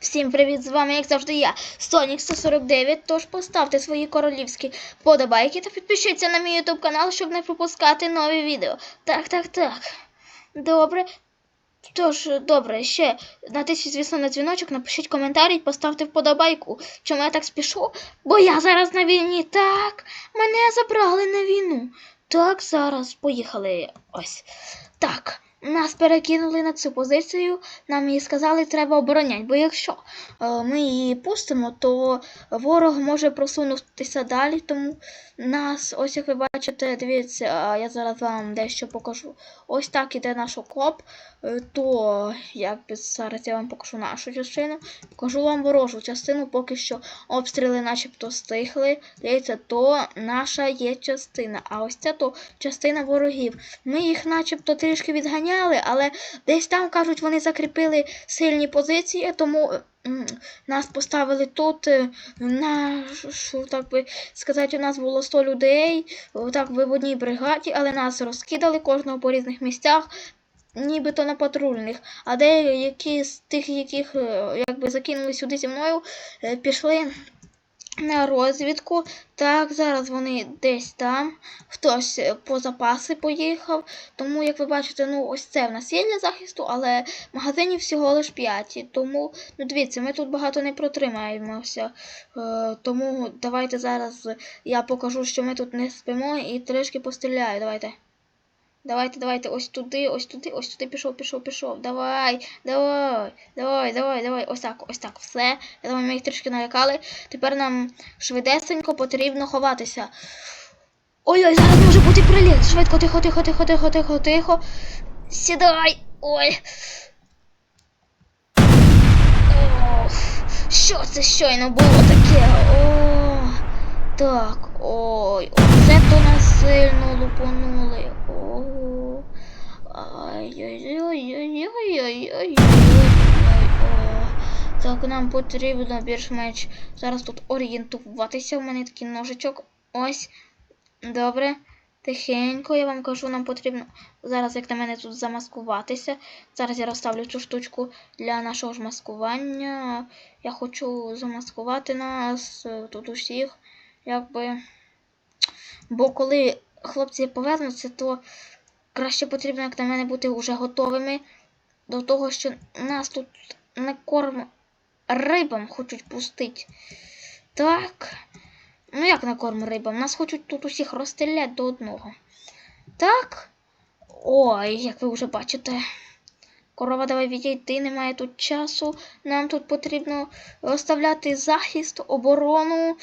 Всім привіт! З вами, як завжди, я, Сонік 149. Тож поставте свої королівські подобайки та підпишіться на мій YouTube канал, щоб не пропускати нові відео. Так, так, так. Добре. Тож, добре, ще натисніть, звісно, на дзвіночок, напишіть коментарі і поставте вподобайку. Чому я так спішу? Бо я зараз на війні. Так, мене забрали на війну. Так, зараз поїхали. Ось. Так. Нас перекинули на цю позицію, нам її сказали, треба обороняти, бо якщо е, ми її пустимо, то ворог може просунутися далі. Тому нас, ось як ви бачите, дивіться, я зараз вам дещо покажу. Ось так іде наш окоп, е, то як зараз я вам покажу нашу частину, покажу вам ворожу частину, поки що обстріли начебто стихли. Дивіться, то наша є частина. А ось ця то частина ворогів. Ми їх начебто трішки відганяли, але десь там, кажуть, вони закріпили сильні позиції, тому нас поставили тут. е, Нашу, так би сказати, у нас було 100 людей, так би в одній бригаді, але нас розкидали кожного по різних місцях. Нібито на патрульних, а деякі з тих, яких е, якби закинули сюди зі мною, е, пішли на розвідку. Так, зараз вони десь там. Хтось е, по запаси поїхав. Тому, як ви бачите, ну ось це в нас є для захисту, але магазинів всього лиш 5. Тому, ну дивіться, ми тут багато не протримаємося. Е, тому давайте зараз я покажу, що ми тут не спимо і трішки постріляю. Давайте. Давайте, давайте, ось туди, ось туди, ось туди пішов, пішов, пішов. Давай, давай, давай, давай, давай. Ось так, ось так, все. Я думаю, ми їх трішки налякали. Тепер нам швидесенько потрібно ховатися. Ой-ой, зараз може бути приліт. Швидко, тихо, тихо, тихо, тихо, тихо, тихо. Сідай. Ой. Ох, що це щойно було таке? О, так, ой, оце то нас сильно лупанули. Так, нам потрібно більш-менш зараз тут орієнтуватися. У мене такий ножичок. Ось. Добре. Тихенько, я вам кажу, нам потрібно зараз, як на мене, тут замаскуватися. Зараз я розставлю цю штучку для нашого ж маскування. Я хочу замаскувати нас тут усіх, якби. Бо коли хлопці повернуться, то краще потрібно, як на мене, бути вже готовими до того, що нас тут на корм рибам хочуть пустити. Так. Ну як на корм рибам? Нас хочуть тут усіх розстріляти до одного. Так? Ой, як ви вже бачите. Корова, давай відійти, немає тут часу. Нам тут потрібно розставляти захист, оборону.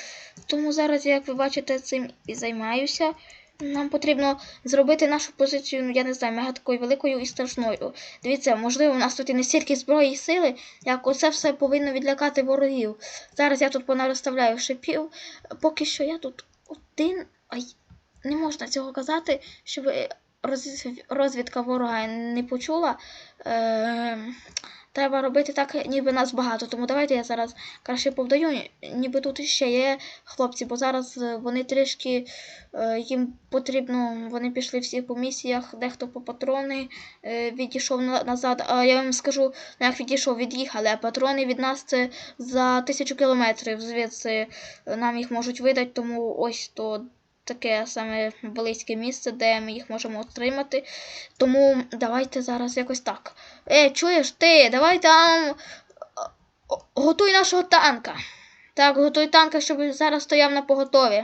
Тому зараз, як ви бачите, цим і займаюся. Нам потрібно зробити нашу позицію, ну я не знаю, мега такою великою і страшною. Дивіться, можливо, у нас тут і не стільки зброї і сили, як оце все повинно відлякати ворогів. Зараз я тут понарозставляю шипів. Поки що я тут один. Ай, не можна цього казати, щоб роз- розвідка ворога не почула. Е, треба робити так, ніби нас багато. Тому давайте я зараз краще повдаю, ніби тут ще є хлопці, бо зараз е, вони трішки е, їм потрібно, вони пішли всі по місіях, дехто по патрони е, відійшов на- назад. А я вам скажу, ну, як відійшов, від'їхали, а патрони від нас це за тисячу кілометрів. Звідси нам їх можуть видати, тому ось то таке саме близьке місце, де ми їх можемо отримати. Тому давайте зараз якось так. Е, чуєш ти, давай там готуй нашого танка. Так, готуй танка, щоб зараз стояв на поготові.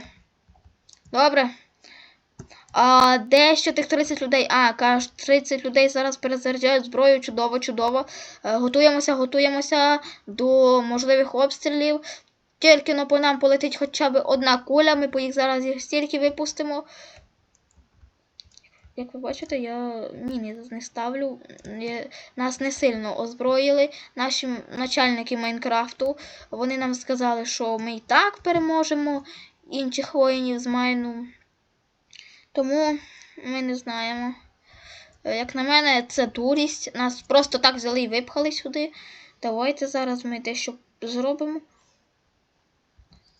Добре. А де ще тих 30 людей? А, кажуть, 30 людей зараз перезаряджають зброю. Чудово, чудово. Е, готуємося, готуємося до можливих обстрілів. Тільки но по нам полетить хоча б одна куля, ми по їх зараз їх стільки випустимо. Як ви бачите, я міни не ставлю. Нас не сильно озброїли. Наші начальники Майнкрафту. Вони нам сказали, що ми і так переможемо інших воїнів з Майну. Тому ми не знаємо. Як на мене, це дурість. Нас просто так взяли і випхали сюди. Давайте зараз ми дещо зробимо.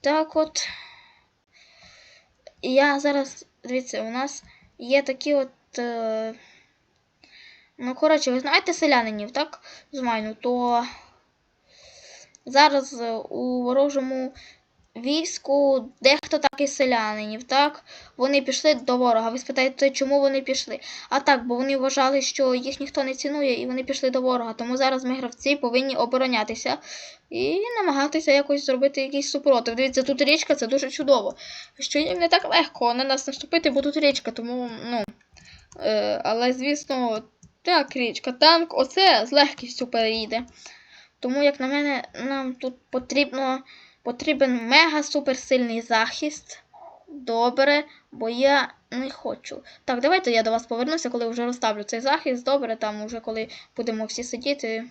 Так от. Я зараз, дивіться, у нас є такі от. Е... Ну, коротше, ви знаєте селянинів, так? З то. зараз е, у ворожому війську дехто так і селянинів, так? Вони пішли до ворога. Ви спитаєте, чому вони пішли? А так, бо вони вважали, що їх ніхто не цінує, і вони пішли до ворога. Тому зараз ми, гравці, повинні оборонятися і намагатися якось зробити якийсь супротив. Дивіться, тут річка, це дуже чудово. Що їм не так легко на нас наступити, бо тут річка, тому, ну. Е, але, звісно, так, річка, танк, оце з легкістю переїде. Тому, як на мене, нам тут потрібно, потрібен мега суперсильний захист. Добре, бо я не хочу. Так, давайте я до вас повернуся, коли вже розставлю цей захист. Добре, там уже коли будемо всі сидіти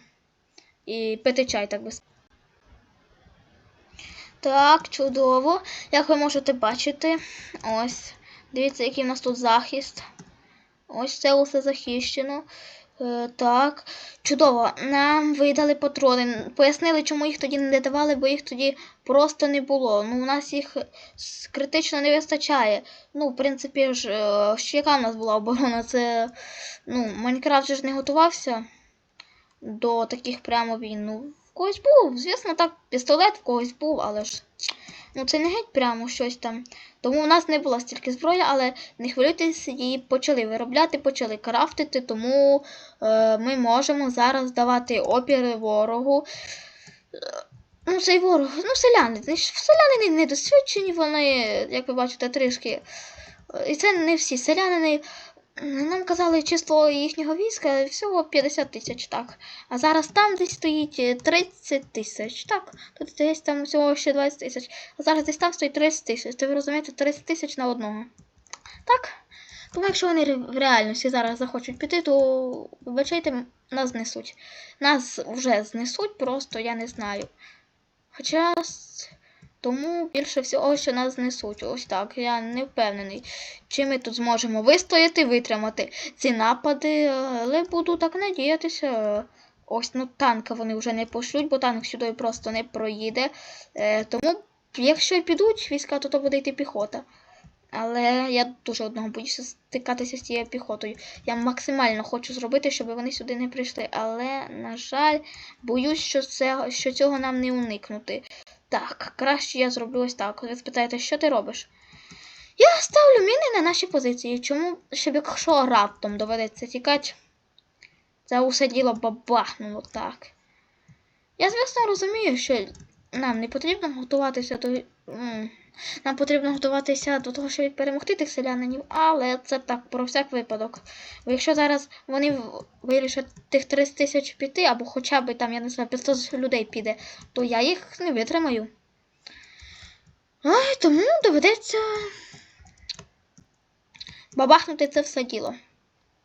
і пити чай, так би сказати. Так, чудово. Як ви можете бачити, ось. Дивіться, який в нас тут захист. Ось це усе захищено. Е, так, чудово. Нам видали патрони. Пояснили, чому їх тоді не давали, бо їх тоді просто не було. Ну, у нас їх критично не вистачає. Ну, в принципі ж, е, ще яка в нас була оборона? Це. Ну, Майнкрафт же ж не готувався до таких прямо війн. Ну, в когось був, звісно, так, пістолет в когось був, але ж. Ну, це не геть прямо щось там. Тому у нас не було стільки зброї, але не хвилюйтесь, її почали виробляти, почали крафтити, тому е, ми можемо зараз давати опір ворогу. Е, Ну, цей ворог, ну, селяни. Селяни недосвідчені, вони, як ви бачите, трішки. е, І це не всі селянини. Нам казали число їхнього війська всього 50 тисяч, так. А зараз там десь стоїть е, 30 тисяч, так. Тут десь там всього ще 20 тисяч. А зараз десь там стоїть 30 тисяч. То ви розумієте, 30 тисяч на одного. Так? Тому якщо вони в реальності зараз захочуть піти, то вибачайте, нас знесуть. Нас вже знесуть, просто я не знаю. Хоча тому більше всього, що нас знесуть. Ось так. Я не впевнений, чи ми тут зможемо вистояти, витримати ці напади, але буду так надіятися. Ось ну танка вони вже не пошлють, бо танк сюди просто не проїде. Е, тому, якщо підуть війська, то то буде йти піхота. Але я дуже одного боюся стикатися з цією піхотою. Я максимально хочу зробити, щоб вони сюди не прийшли. Але, на жаль, боюсь, що, це, що цього нам не уникнути. Так, краще я зроблю ось так. Ви спитаєте, що ти робиш? Я ставлю міни на наші позиції. Чому, щоб якщо раптом доведеться тікати, це усе діло бабахнуло так. Я, звісно, розумію, що нам не потрібно готуватися до. Нам потрібно готуватися до того, щоб перемогти тих селянинів, але це так, про всяк випадок. Якщо зараз вони вирішать тих 30 тисяч піти, або хоча б там, я не знаю, 500 людей піде, то я їх не витримаю. Ай, тому доведеться бабахнути це все діло.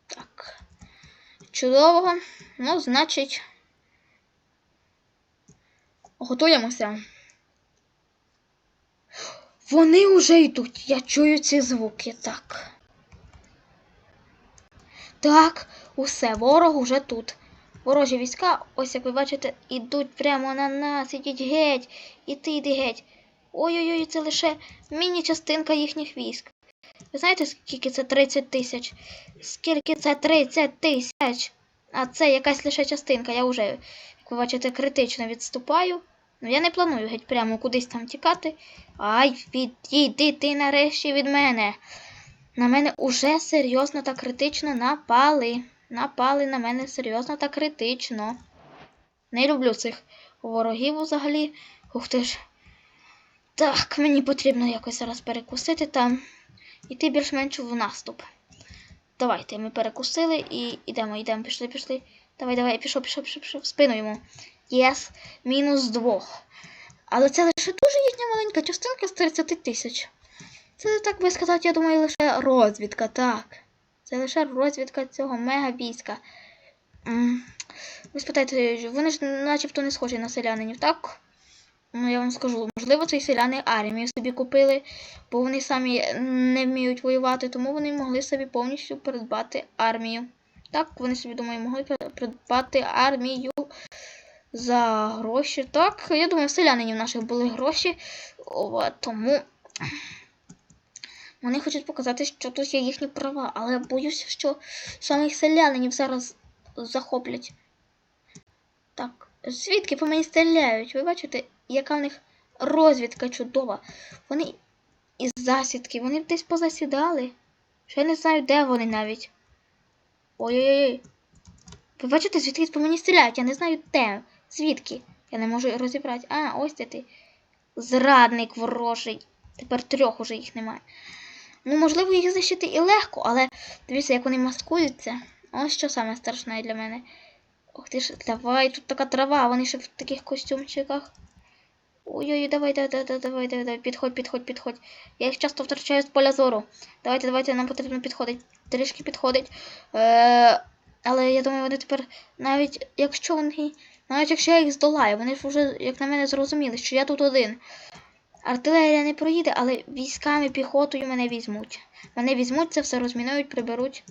Так. Чудово. Ну, значить. Готуємося. Вони вже йдуть. Я чую ці звуки. Так. Так, усе, ворог уже тут. Ворожі війська, ось як ви бачите, ідуть прямо на нас. Ідіть геть. І ти йди геть. Ой-ой-ой, це лише міні-частинка їхніх військ. Ви знаєте, скільки це 30 тисяч? Скільки це 30 тисяч? А це якась лише частинка. Я вже, як ви бачите, критично відступаю. Ну я не планую геть прямо кудись там тікати. Ай, відійди ти нарешті від мене. На мене уже серйозно та критично напали. Напали на мене серйозно та критично. Не люблю цих ворогів взагалі. Ух ти ж. Так, мені потрібно якось зараз перекусити там. Іти більш-менш в наступ. Давайте, ми перекусили і йдемо, йдемо, пішли, пішли. Давай, давай, пішов, пішов, пішов, пішов. Спину йому. Єс, мінус двох. Але це лише дуже їхня маленька частинка з 30 тисяч. Це, так би сказати, я думаю, лише розвідка, так. Це лише розвідка цього мега війська. Ви спитаєте, вони ж начебто не схожі на селянинів, так? Ну, я вам скажу, можливо, ці селяни армію собі купили, бо вони самі не вміють воювати, тому вони могли собі повністю придбати армію. Так, вони собі, думаю, могли придбати армію за гроші. Так, я думаю, в селянинів наших були гроші, О, тому вони хочуть показати, що тут є їхні права, але я боюся, що самих селянинів зараз захоплять. Так, Звідки по мені стріляють? Ви бачите, яка в них розвідка чудова. Вони із засідки, вони десь позасідали. Ще не знаю, де вони навіть. Ой-ой-ой. Ви бачите, звідки по мені стріляють? Я не знаю де. Звідки? Я не можу розібрати. А, ось де ти. Зрадник ворожий. Тепер трьох уже їх немає. Ну, можливо, їх защити і легко, але дивіться, як вони маскуються. Ось що саме страшне для мене. Ох ти ж, давай, тут така трава, вони ще в таких костюмчиках. Ой-ой, давай, давай, давай, давай, давай, підходь, підходь, підходь. Я їх часто втрачаю з поля зору. Давайте, давайте, нам потрібно підходити. Трішки підходить. Е, але я думаю, вони тепер, навіть якщо вони. Навіть якщо я їх здолаю, вони ж вже, як на мене, зрозуміли, що я тут один. Артилерія не проїде, але військами, піхотою мене візьмуть. Мене візьмуть, це все розмінують, приберуть.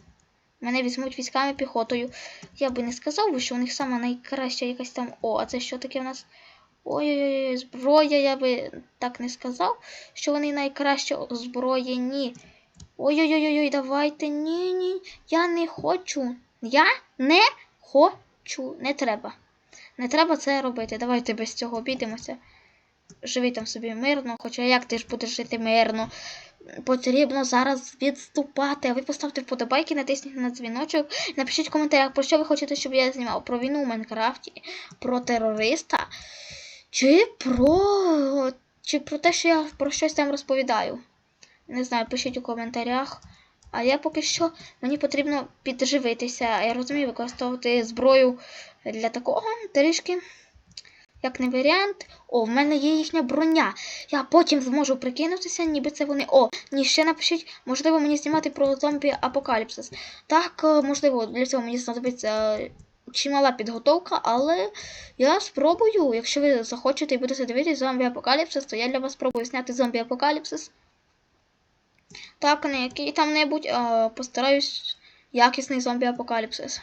Мене візьмуть військами, піхотою. Я би не сказав, що у них сама найкраща якась там. О, а це що таке в нас? Ой-ой-ой, зброя, я би так не сказав, що вони найкраще озброєні. Ой-ой-ой, давайте. Ні, ні. Я не хочу. Я не хочу. Не треба. Не треба це робити. Давайте без цього обійдемося. Живи там собі мирно, хоча як ти ж будеш жити мирно? Потрібно зараз відступати. Ви поставте вподобайки, натисніть на дзвіночок. Напишіть в коментарях, про що ви хочете, щоб я знімав. Про війну у Майнкрафті, про терориста, чи про. чи про те, що я про щось там розповідаю. Не знаю, пишіть у коментарях. А я поки що мені потрібно підживитися. Я розумію, використовувати зброю для такого трішки. Як не варіант. О, в мене є їхня броня. Я потім зможу прикинутися, ніби це вони. О, ні, ще напишіть, можливо, мені знімати про зомбі апокаліпсис. Так, е, можливо, для цього мені знадобиться е, чимала підготовка, але я спробую. Якщо ви захочете і будете дивитися зомбі апокаліпсис, то я для вас спробую зняти зомбі апокаліпсис. Так, не який там-небудь, а постараюсь якісний зомбі апокаліпсис.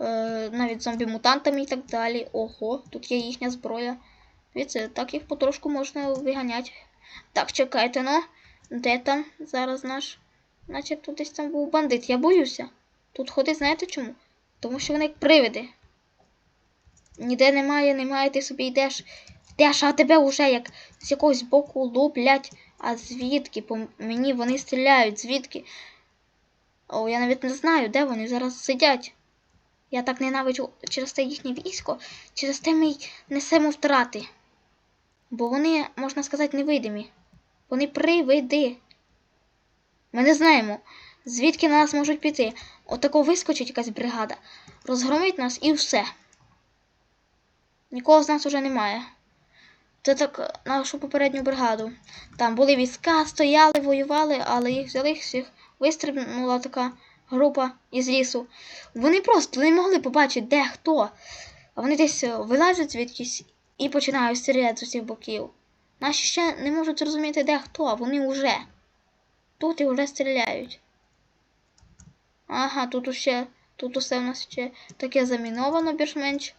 Е, навіть зомбі-мутантами і так далі. Ого, тут є їхня зброя. Дивіться, так їх потрошку можна виганяти. Так, чекайте, ну. Де там зараз наш? Начебто десь там був бандит. Я боюся. Тут ходить, знаєте чому? Тому що вони як привиди. Ніде немає, немає, ти собі йдеш. Йдеш, а тебе вже як з якогось боку луплять. А звідки? По мені вони стріляють, звідки? О, я навіть не знаю, де вони зараз сидять. Я так ненавиджу через те їхнє військо, через те ми й несемо втрати. Бо вони, можна сказати, невидимі. Вони привиди. Ми не знаємо, звідки на нас можуть піти. Отако вискочить якась бригада, розгромить нас і все. Нікого з нас уже немає. Це так нашу попередню бригаду. Там були війська, стояли, воювали, але їх взяли всіх, вистрибнула така група із лісу. Вони просто не могли побачити, де хто. А вони десь е, вилазять звідкись і починають стріляти з усіх боків. Наші ще не можуть зрозуміти, де хто, а вони вже. Тут і вже стріляють. Ага, тут усе, тут усе в нас ще таке заміновано більш-менш.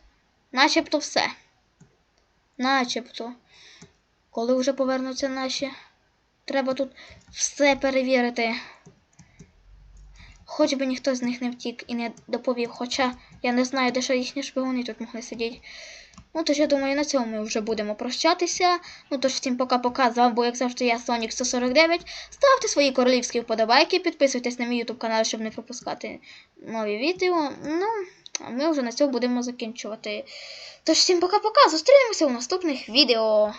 Начебто все. Начебто. Коли вже повернуться наші, треба тут все перевірити. Хоч би ніхто з них не втік і не доповів, хоча я не знаю, де ще їхні шпигуни тут могли сидіти. Ну, тож я думаю, на цьому ми вже будемо прощатися. Ну тож всім пока-пока. З вами був, як завжди, я Сонік 149. Ставте свої королівські вподобайки, підписуйтесь на мій YouTube канал, щоб не пропускати нові відео. Ну, а ми вже на цьому будемо закінчувати. Тож всім пока-пока. Зустрінемося у наступних відео.